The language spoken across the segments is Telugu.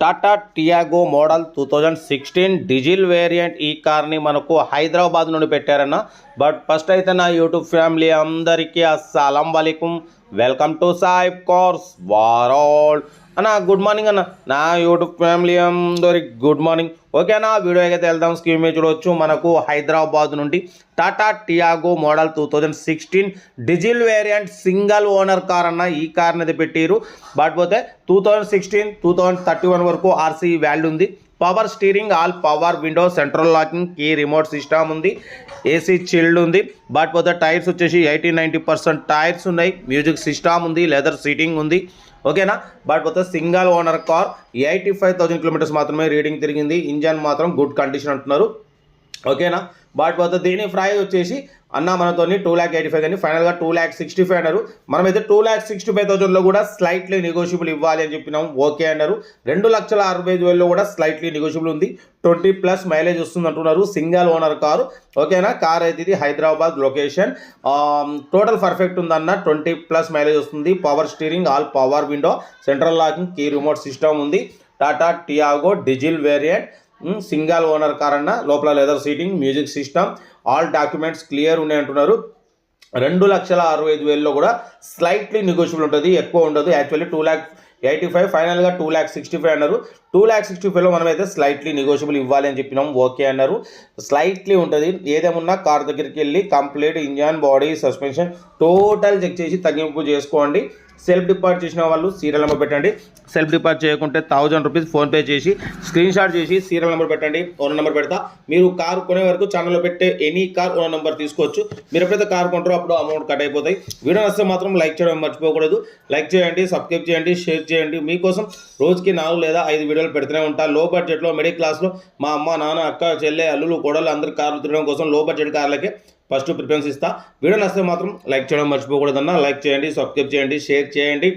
Tata Tiago model two thousand sixteen diesel variant ఈ కార్ని మనకు హైదరాబాద్ నుండి పెట్టారన్న. బట్ ఫస్ట్ అయితే నా యూట్యూబ్ ఫ్యామిలీ అందరికీ అస్సలం వలైకుం. వెల్కమ్ టు సాయిబ్ కోర్స్ వారాల్ అన్న గుడ్ మార్నింగ్ అన్న. నా యూట్యూబ్ ఫ్యామిలీ అందరి గుడ్ మార్నింగ్ ఓకేనా వీడియో అయితే వెళ్దాం. స్కీమ్ మీద చూడవచ్చు మనకు హైదరాబాద్ నుండి Tata Tiago model two thousand sixteen diesel variant single owner car అన్న ఈ కార్ అనేది పెట్టారు. బట్ పోతే two thousand sixteen two thousand thirty one వరకు ఆర్సీ వాల్యూ ఉంది. Power steering all power window central locking key remote system ఉంది ఏసీ చిల్డ్ ఉంది బట్ పోతే టైర్స్ వచ్చేసి ఎయిటీ నైంటీ పర్సెంట్ టైర్స్ ఉన్నాయి మ్యూజిక్ సిస్టమ్ ఉంది లెదర్ సీటింగ్ ఉంది ఓకేనా? బట్ పోతే single owner car eighty five thousand kilometres మాత్రమే రీడింగ్ తిరిగింది ఇంజన్ మాత్రం గుడ్ కండిషన్ అంటున్నారు ఓకేనా? బట్ పోతే దీని ప్రైజ్ వచ్చేసి అన్న మనతో టూ ల్యాక్ ఎయిటీ ఫైవ్ కానీ ఫైనల్గా టూ ల్యాక్ సిక్స్టీ ఫైవ్ అన్నారు. మనమైతే టూ ల్యాక్ సిక్స్టీ ఫైవ్ థౌసండ్లో కూడా స్లైట్లీ నెగోషియబుల్ ఇవ్వాలి అని చెప్పినాం. ఓకే అన్నారు. రెండు లక్షల అరవై ఐదు వేలలో కూడా స్లైట్లీ నెగోషియబుల్ ఉంది. ట్వంటీ ప్లస్ మైలేజ్ వస్తుంది అంటున్నారు సింగల్ ఓనర్ కారు ఓకేనా కార్ అయితే ఇది హైదరాబాద్ లొకేషన్ టోటల్ పర్ఫెక్ట్ ఉందన్న ట్వంటీ ప్లస్ మైలేజ్ వస్తుంది. Power steering all power window central locking key remote system ఉంది. Tata Tiago diesel variant single owner car అన్న లోపల leather seating music system all documents clear ఉన్నాయి అంటున్నారు. రెండు లక్షల అరవై ఐదు వేలలో కూడా స్లైట్లీ నెగోషియబుల్ ఉంటుంది ఎక్కువ ఉండదు. Actually two lakh eighty five ఫైనల్గా టూ ల్యాక్ సిక్స్టీ ఫైవ్ అన్నారు. టూ ల్యాక్ సిక్స్టీ ఫైవ్లో మనమైతే స్లైట్లీ నెగోషియబుల్ ఇవ్వాలి అని చెప్పినాం ఓకే అన్నారు. స్లైట్లీ ఉంటుంది. ఏదేమున్నా కార్ దగ్గరికి వెళ్ళి complete engine body suspension total check చేసి తగ్గింపు చేసుకోండి. సెల్ఫ్ డిపాజిట్ చేసిన వాళ్ళు సీరియల్ నెంబర్ పెట్టండి. సెల్ఫ్ డిపాజిట్ చేయకుంటే థౌజండ్ రూపీస్ ఫోన్పే చేసి స్క్రీన్ షాట్ చేసి సీరియల్ నెంబర్ పెట్టండి. ఓనర్ నెంబర్ పెడతా. మీరు కార్ కొనే వరకు ఛానల్లో పెట్టే ఎనీ కార్ ఓనర్ నెంబర్ తీసుకోవచ్చు. మీరు ఎప్పుడైతే కార్ కొంటారో అప్పుడు అమౌంట్ కట్ అయిపోతాయి. వీడియో నచ్చితే మాత్రం లైక్ చేయడం మర్చిపోకూడదు. లైక్ చేయండి సబ్స్క్రైబ్ చేయండి షేర్ చేయండి. మీకోసం రోజుకి నాలుగు లేదా ఐదు వీడియోలు పెడుతూనే ఉంటా. లో బడ్జెట్లో మిడిల్ క్లాస్లో మా అమ్మ నాన్న అక్క చెల్లె అల్లులు కోడలు అందరు కార్లు తిరగడం కోసం లో బడ్జెట్ కార్లకే ఫస్ట్ ప్రిఫరెన్స్ ఇస్తా. వీడియో నచ్చితే మాత్రం లైక్ చేయడం మర్చిపోకూడదన్నా. లైక్ చేయండి సబ్స్క్రైబ్ చేయండి షేర్ చేయండి.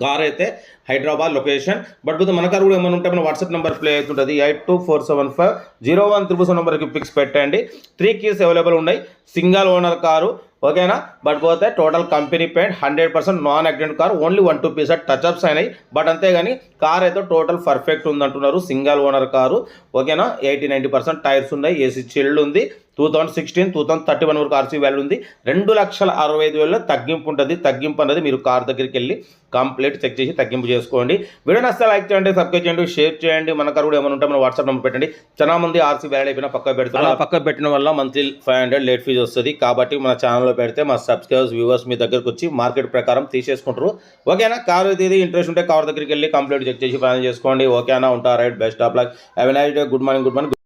కార్ అయితే హైదరాబాద్ లొకేషన్. బట్ పోతే మన కార్ కూడా ఏమైనా ఉంటే మన వాట్సాప్ నెంబర్ ప్లే అవుతుంటుంది. Eight two four seven five zero one triple seven నెంబర్కి పిక్స్ పెట్టండి. త్రీ కీస్ అవైలబుల్ ఉన్నాయి. సింగల్ ఓనర్ కారు ఓకేనా? బట్ పోతే total company paint hundred percent non accident car only one two piece touchups అయినాయి. బట్ అంతేగాని కార్ అయితే టోటల్ పర్ఫెక్ట్ ఉందంటున్నారు సింగల్ ఓనర్ కారు. ఓకేనా? ఎయిటీ నైంటీ పర్సెంట్ టైర్స్ ఉన్నాయి ఏసీ చిల్డ్ ఉంది. Two thousand sixteen two thousand thirty one వరకు ఆర్సీ వాల్యూ ఉంది. రెండు లక్షల అరవై ఐదు వేలలో తగ్గింపు ఉంటుంది. తగ్గింపు అనేది మీరు కార్ దగ్గరికి వెళ్ళి కంప్లీట్ చెక్ చేసి తగ్గింపు చేసుకోండి. వీడియో నస్తే లైక్ చేయండి సబ్స్క్రైబ్ చేయండి షేర్ చేయండి. మన కార్ కూడా ఏమైనా ఉంటే మన వాట్సాప్ నెంబర్ పెట్టండి. చాలా మంది ఆర్సీ వ్యాల్యూ అయిపోయినా పక్క పెడుతున్నారు. పక్క పెట్టడం వల్ల monthly five hundred late fee వస్తుంది. కాబట్టి మన ఛానల్లో పెడితే మా సబ్స్క్రైబర్స్ వ్యూవర్స్ మీ దగ్గరకు వచ్చి మార్కెట్ ప్రకారం తీసేసుకుంటారు. ఓకేనా? కార్ ఇది ఇంట్రెస్ట్ ఉంటే కార్ దగ్గరికి వెళ్ళి కంప్లీట్ చెక్ చేసి ఫైనల్ చేసుకోండి. ఓకేనా? ఉంటా right best of luck. Have night good morning good morning.